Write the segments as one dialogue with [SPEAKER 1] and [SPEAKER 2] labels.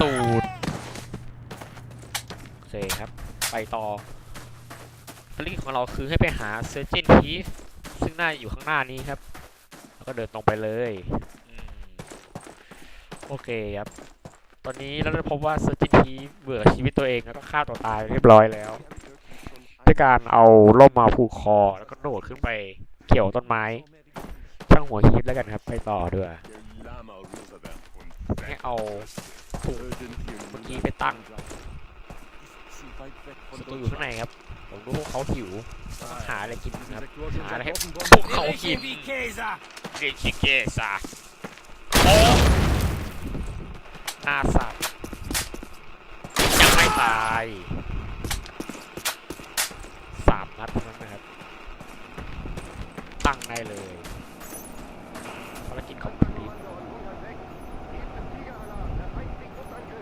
[SPEAKER 1] ตูดโอเคครับ ไปต่อภารกิจของเราคือให้ไปหาเซอร์เจนฮีฟซึ่งน่าอยู่ข้างหน้านี้ครับ แล้วก็เดินตรงไปเลยอืมโอเคครับ ตอนนี้เราได้พบว่าเซอร์จินทีเบื่อชีวิตตัวเองแล้วก็ฆ่าตัวตายเรียบร้อยแล้วด้วยการเอาล่มมาผูกคอแล้วก็โดดขึ้นไปเกี่ยวต้นไม้ช่างหัวคิดแล้วกันครับ ไปต่อด้วยให้เอา ถุงเมื่อกี้ไปตั้งศัตรูอยู่ข้างในครับ ผมรู้ว่าเขาหิวต้องหาอะไรกินครับ หาอะไรให้พวกเขากินเกชิเกซาโอ้หน้าสัตว์ยังไม่ตายสามนัดเท่านั้นนะครับ ตั้งได้เลยภารกิจของคุณลีฟ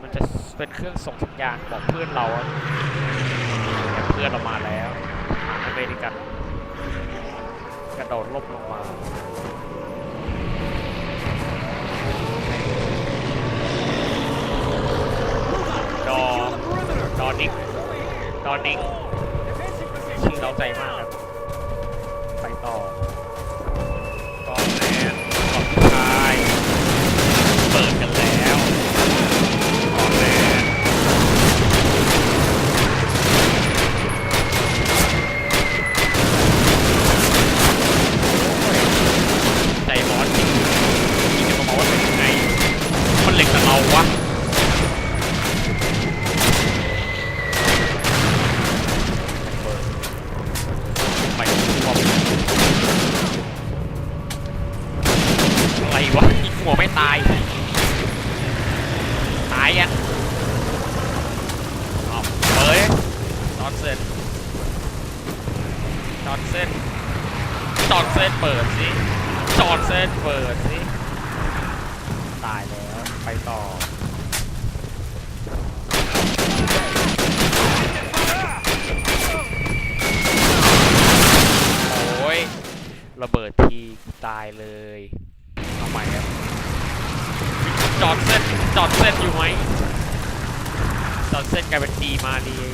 [SPEAKER 1] มันจะ เป็นเครื่องส่งสัญญาณบอกเพื่อนเราเพื่อนเรามาแล้วอเมริกันกระโดดล่มลงมาดอดอนิกดอนิกชื่อเราใจมากครับ เส้น จอดเส้นเปิดสิ จอดเส้นเปิดสิ ตายแล้ว ไปต่อ โอ้ย ระเบิดทีตายเลย เอาใหม่ครับ จอดเส้น จอดเส้นอยู่ไหม จอดเส้นกลายเป็นดีมาเรีย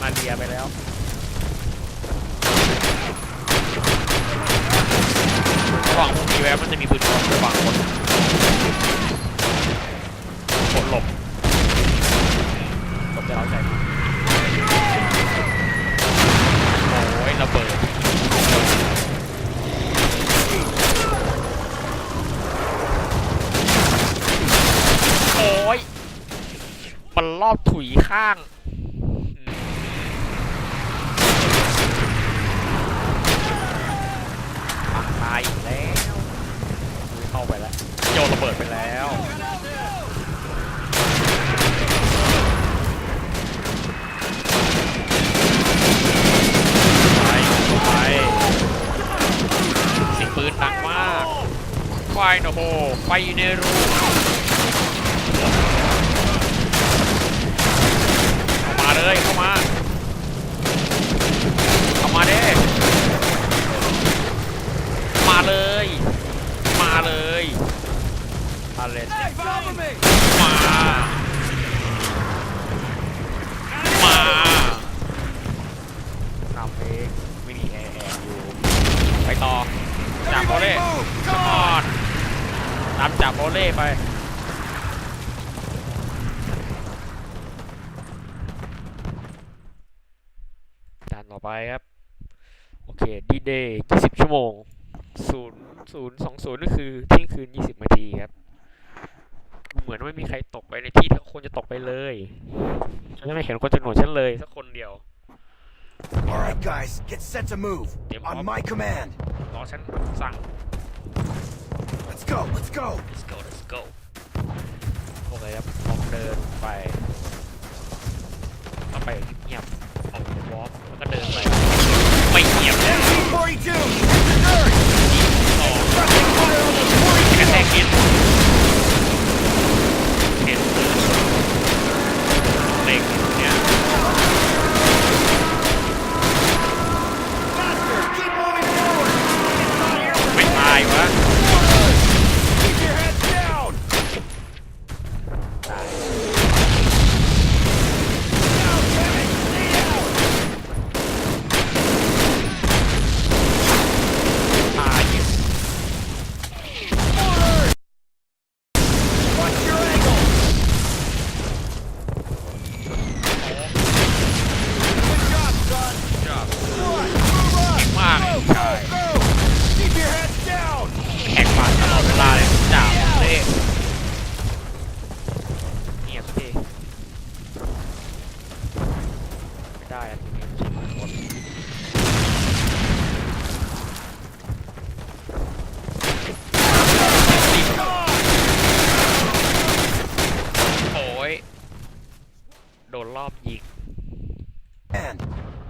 [SPEAKER 1] มาเรียไปแล้วระ หว่างพวกนี้แวบมันจะมีปืนกลระหว่างคนกดหลบผมจะเอาใจมากโอ้ยระเบิด โอ้ย มันรอบถุยข้างอืมปักตายอีกแล้วเข้าไปแล้วโยนระ เบิดไปแล้วไปไปสิงปืนหนักมากไฟโนโฮไฟในรู เข้ามาเลยเข้ามา เข้ามาเด้มาเลย มาเลย มาเลยมามาทำเองมินิแอร์แอร์อยู่ ไปต่อ จับโอเล่ขมอนตามจับโอเล่ไปด่านต่อไปครับ โอเคดีเดย์20 ชั่วโมง 0 0 2 0ก็คือเที่ยงคืน 20นาทีครับ เหมือนไม่มีใครตกไปในที่ที่ควรจะตกไปเลยฉันจะไม่เห็นคนจำนวนฉันเลยสักคนเดียว
[SPEAKER 2] All right, guys, get set to move.
[SPEAKER 1] Yeah,
[SPEAKER 2] On
[SPEAKER 1] Bob.
[SPEAKER 2] my command.
[SPEAKER 1] รอฉันสั่ง
[SPEAKER 2] Let's go, let's go.
[SPEAKER 1] let's go let's go โอเคครับลองเดินไปต้องไปเงียบๆออกวอล์กแล้วก็เดินไปไม่เงียบเลย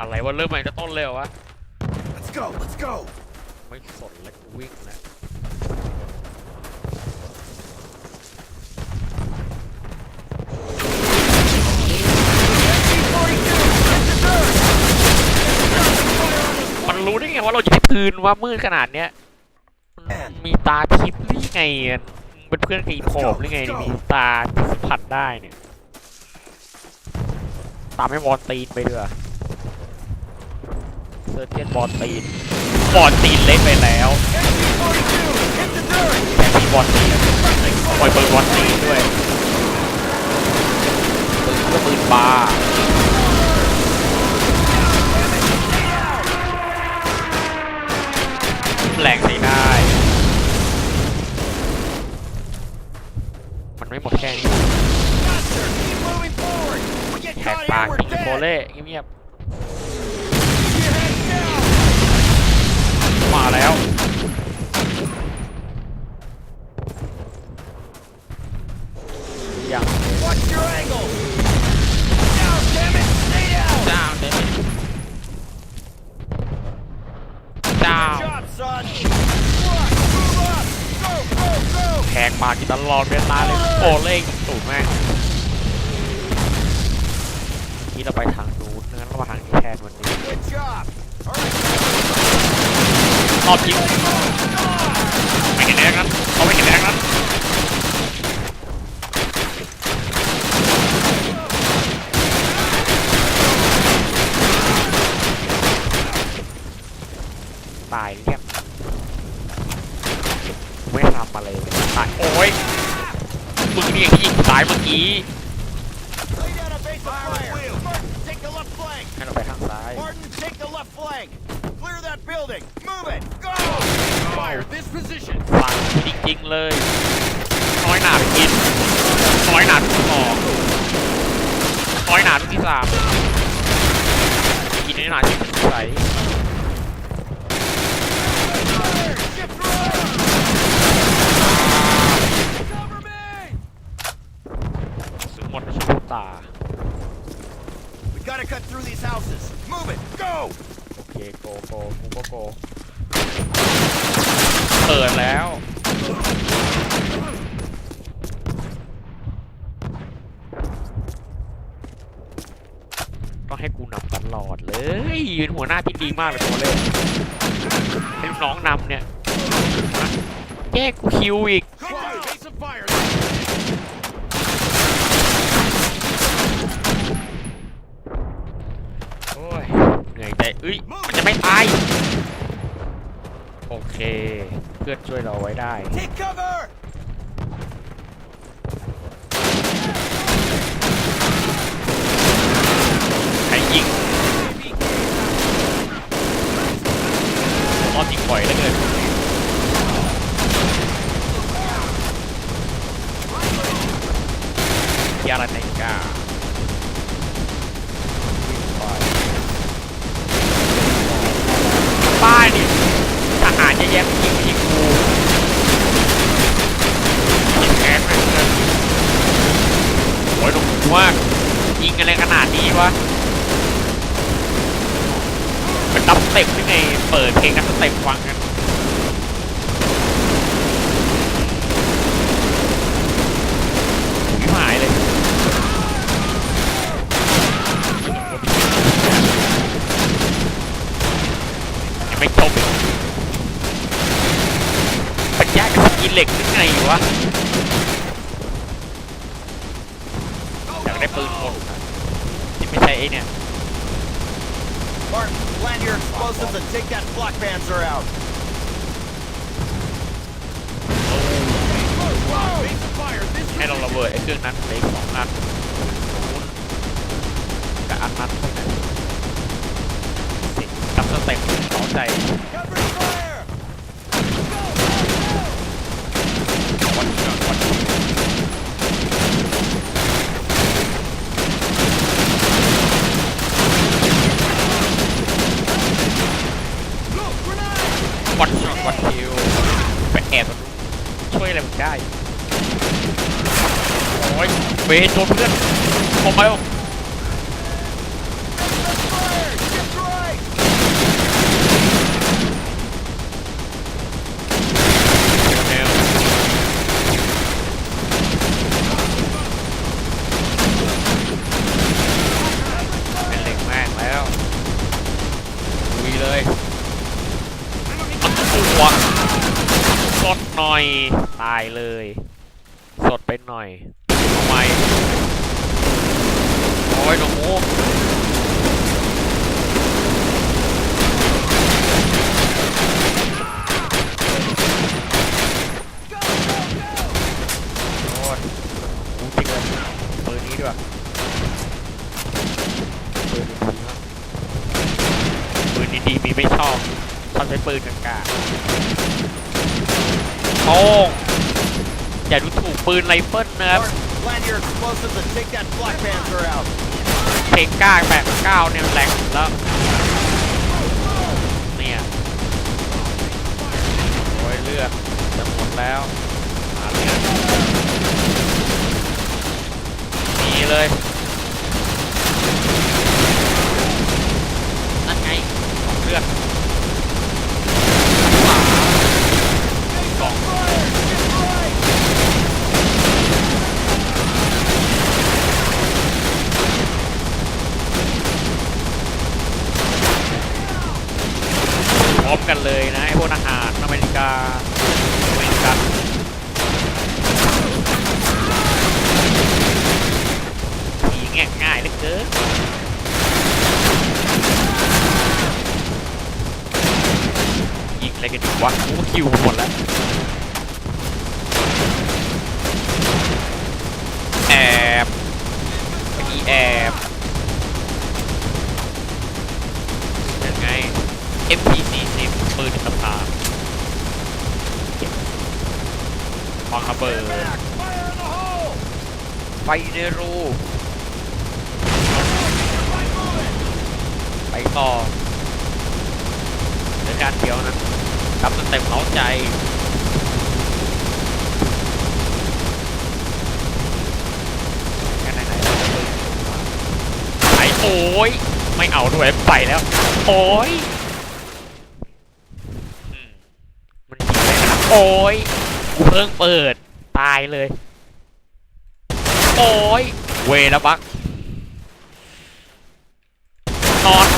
[SPEAKER 1] อะไรวะเริ่มใหม่จะต้นเลยเหรอวะ
[SPEAKER 2] Let's go. Let's go.
[SPEAKER 1] ไม่สนแล้วกูวิ่งแล้วมันรู้ได้ไงว่าเราจะได้ปืนว่ามืดขนาดเนี้ยมันมีตาทิพย์หรือไงอะมันเป็นเพื่อนกับอีผมหรือไงเนี่ยมีตาที่สัมผัสได้เนี่ย ตามให้บอลตีนไปด้วยเซอ ร์เจียนบอลตีนบอลตีนเล็กไปแล้วแถมมีบอลตีนปล่อยเปิดบอลตีนด้วยปืนก็ปืนบาร์แรงใช้ได้ มันไม่หมดแค่นี้แหกปาก
[SPEAKER 2] here,
[SPEAKER 1] ยิ
[SPEAKER 2] we're
[SPEAKER 1] งโคเล่เงียบ มาแล้ว ยัง
[SPEAKER 2] Watch your angle. Down, damn it. Stay down.
[SPEAKER 1] เจ้าเด็ดเจ้า
[SPEAKER 2] Good job, son. Look, move up. Go, go, go.
[SPEAKER 1] แหกปากกินตลอดเวลาเลยโคเล่ยิงตูดแม่งที่เราไปทางนู้นงั้นเรามาทางนี้แทนวันนี้
[SPEAKER 2] Good job. All right.
[SPEAKER 1] รอบทิศไม่เห็นแรงนะเขาไม่เห็นแรงนะตายเรียบไม่ทำอะไรเลยตายโอ้ยมึงนี่ยังยิงตายเมื่อกี้ไปทางซ้าย
[SPEAKER 2] Martin, take the left flank. Clear that building. Move it. Go. Fire this position.
[SPEAKER 1] ฟังจริงๆเลยน้อยหนาไปกินน้อยหนาทุกที่สองน้อยหนาทุกที่สามกินน้อยหนาที่ใส
[SPEAKER 2] Fire. Shift right. Cover me.
[SPEAKER 1] สุดหมดในช่วงตา
[SPEAKER 2] We gotta cut through these houses. Move it. Go.
[SPEAKER 1] โอเคโกโกกูก็โก เปิดแล้ว ต้องให้กูนำตลอดเลย ยืนหัวหน้าที่ดีมากเลยตัวเล่นให้น้องนำเนี่ยแย่กูคิวอีก
[SPEAKER 2] Go. Base of fire.
[SPEAKER 1] โอ้ย เหนื่อยใจเอ้ย มันจะไม่ตาย โอ เคเพื่อนช่วยเราไว้ได้ใครยิงตอนยิงปล่อยแล้วเกินยาลาเนกาป้ายนี่ทหาร เยอะแยะยิงยิงกูยิงแค้นเลยนะโอ้ยหนุ่มมากยิงอะไรขนาดนี้วะเป็นดับสเต็ปหรือไง เปิดเพลงกันสเต็ปฟังกันไม่หายเลยยังไม่จบอีกปัญญากับสกิน เหล็กหรือไงวะอยากได้ปืนหมดที่ไม่ใช่ไอ้เนี่ย
[SPEAKER 2] Martin, land your explosives and take that flak panzer out. Base of fire. This
[SPEAKER 1] ให้เราระเบิดไอ้เครื่องนั้นเหลยสองนัดกับอันนั้นที่ไหนสิกับสเต็ปเข้าใจ
[SPEAKER 2] Cover fire.
[SPEAKER 1] วัดช็อตวัดคิวไปแอบตรงช่วยอะไรมึงได้ โอ้ยเวโดนเพื่อนออกมาแล้ว
[SPEAKER 2] Fire. Shift
[SPEAKER 1] น่อย ตายเลย สดไปหน่อยทำไมโอ้ยหนู โอ้ยกูจริงเลยปืนนี้ด้วยปืนดีมากปืนดีๆมีไม่ชอบชอบใช้ปืนกลางๆโอ้งอย่าดูถูก ปืนไรเฟิลนะครับเพลงก้าแปดเก้าเนี่ยแรงแล้วเนี่ยโอ้ยเลือดจะหมดแล้วหาเลือดมีเลยนั่นไงเลือดขวากล่องพร้อม กันเลยนะไอพวกทหารอเมริกาอเมริกันผีแง่ง่ายเหลือเกินยิงอะไรกันอยู่วะโอ้คิวหมดแล้ว แอบมีแอบยังไง MP40 ปืนสำคัญวางระเบิด
[SPEAKER 2] Back! Fire in the hole!
[SPEAKER 1] ไฟในรูไปต่อเดินการเดียวนะกับสเต็ปเล้าใจแค่ไหนไหนเราจะปืนไปโอ้ย ไม่เอาด้วยไปแล้ว โอ้ยมมันยิงเลยนะโอ้ยกูเพิ่งเปิด ตายเลย โอ้ยเวและบักนอน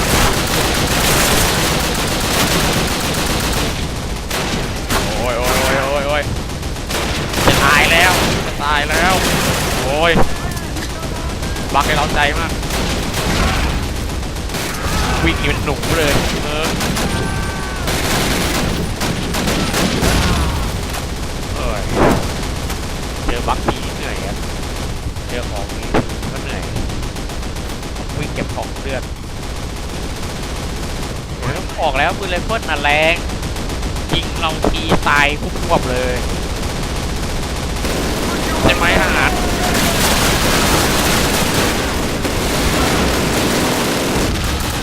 [SPEAKER 1] โอ้ยโอ้ยโอ้ยโอ้ยโอ้ยจะตายแล้วจะตายแล้วโอ้ยบักให้เราใจมากวิ่งนี่เป็นหนูเลยเออเอ้ยเจอบักทีนี่เหนื่อยครับ เจอของนี้ก็เหนื่อยวิ่งเก็บของเลือดเดี๋ยวต้องออกแล้วปืนไรเฟิลน่ะแรงยิงเราทีตายคุบควบเลยใช่ไหมทหาร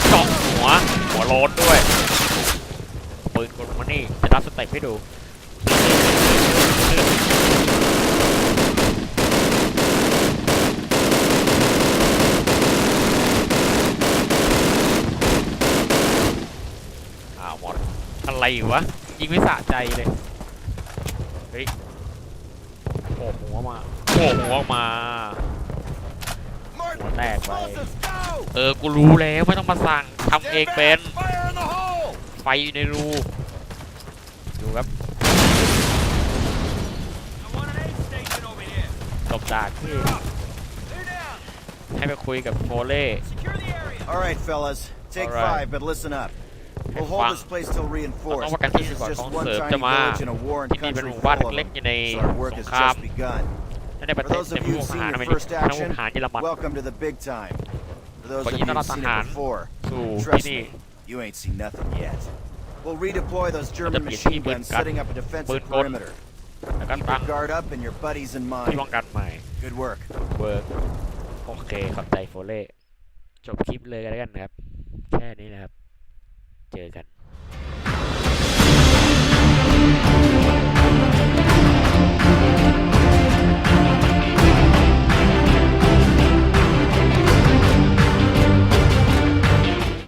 [SPEAKER 1] เจาะหัว หัวโลนด้วยปืนกลมานี่จะรับสเต็ปให้ดู อ้าวหมด อะไรวะยิงไม่สะใจเลยเฮ้ยโผล่หัวมาโผล่หัวมา
[SPEAKER 2] Martin,
[SPEAKER 1] Well, that way.
[SPEAKER 2] explosives, go!
[SPEAKER 1] เออกูรู้แล้วไม่ต้องมาสั่งทำเอง
[SPEAKER 2] Stand
[SPEAKER 1] เป็น
[SPEAKER 2] back! Fire in the hole!
[SPEAKER 1] ไฟอยู่ในรูดูครับ
[SPEAKER 2] I want an aid station over here.
[SPEAKER 1] จบจากที่
[SPEAKER 2] Clear down.
[SPEAKER 1] ให้ไปคุยกับโฟเล่
[SPEAKER 2] Secure the area. All right, fellas. Take
[SPEAKER 1] All right.
[SPEAKER 2] five, but listen up. We'll
[SPEAKER 1] Hey,
[SPEAKER 2] hold
[SPEAKER 1] Fang.
[SPEAKER 2] this place till
[SPEAKER 1] เรา
[SPEAKER 2] reinforced.
[SPEAKER 1] ต้องประกันที่
[SPEAKER 2] This
[SPEAKER 1] ดี
[SPEAKER 2] is
[SPEAKER 1] กว่า
[SPEAKER 2] just
[SPEAKER 1] ของ
[SPEAKER 2] one
[SPEAKER 1] เสริม
[SPEAKER 2] tiny
[SPEAKER 1] จะมา
[SPEAKER 2] village in a war and
[SPEAKER 1] ที่นี่เป็น
[SPEAKER 2] country
[SPEAKER 1] หมู่บ้าน
[SPEAKER 2] full of
[SPEAKER 1] เล็ก
[SPEAKER 2] them.
[SPEAKER 1] ๆอยู่ใน
[SPEAKER 2] So our work
[SPEAKER 1] สง
[SPEAKER 2] has
[SPEAKER 1] คราม
[SPEAKER 2] just begun.
[SPEAKER 1] และในประ
[SPEAKER 2] For
[SPEAKER 1] เทศ
[SPEAKER 2] those
[SPEAKER 1] ใน
[SPEAKER 2] of
[SPEAKER 1] พ
[SPEAKER 2] you
[SPEAKER 1] วก
[SPEAKER 2] who've
[SPEAKER 1] ทหาร
[SPEAKER 2] seen
[SPEAKER 1] อเม
[SPEAKER 2] your
[SPEAKER 1] ริ
[SPEAKER 2] first
[SPEAKER 1] กันทั้งพวก
[SPEAKER 2] action,
[SPEAKER 1] ทหารเยอรมัน
[SPEAKER 2] welcome to the big time. For those of
[SPEAKER 1] Pag
[SPEAKER 2] you who've
[SPEAKER 1] inarap
[SPEAKER 2] seen it
[SPEAKER 1] tahan.
[SPEAKER 2] before,
[SPEAKER 1] สู่ที่
[SPEAKER 2] trust
[SPEAKER 1] นี่
[SPEAKER 2] me, you ain't seen nothing yet. We'll redeploy those German
[SPEAKER 1] Tapi
[SPEAKER 2] machine
[SPEAKER 1] ini
[SPEAKER 2] guns,
[SPEAKER 1] bukan
[SPEAKER 2] setting up a defensive
[SPEAKER 1] bukan kon.
[SPEAKER 2] perimeter.
[SPEAKER 1] แล้วก็
[SPEAKER 2] Keep
[SPEAKER 1] ตั้ง
[SPEAKER 2] your guard up and your buddies in
[SPEAKER 1] ที่
[SPEAKER 2] mind.
[SPEAKER 1] ป้องกันใหม่
[SPEAKER 2] Good work.
[SPEAKER 1] เวิร์กโอเคขอบใจโฟเล่จบคลิปเลยกันแล้วกันนะครับ แค่นี้นะครับ เจอกัน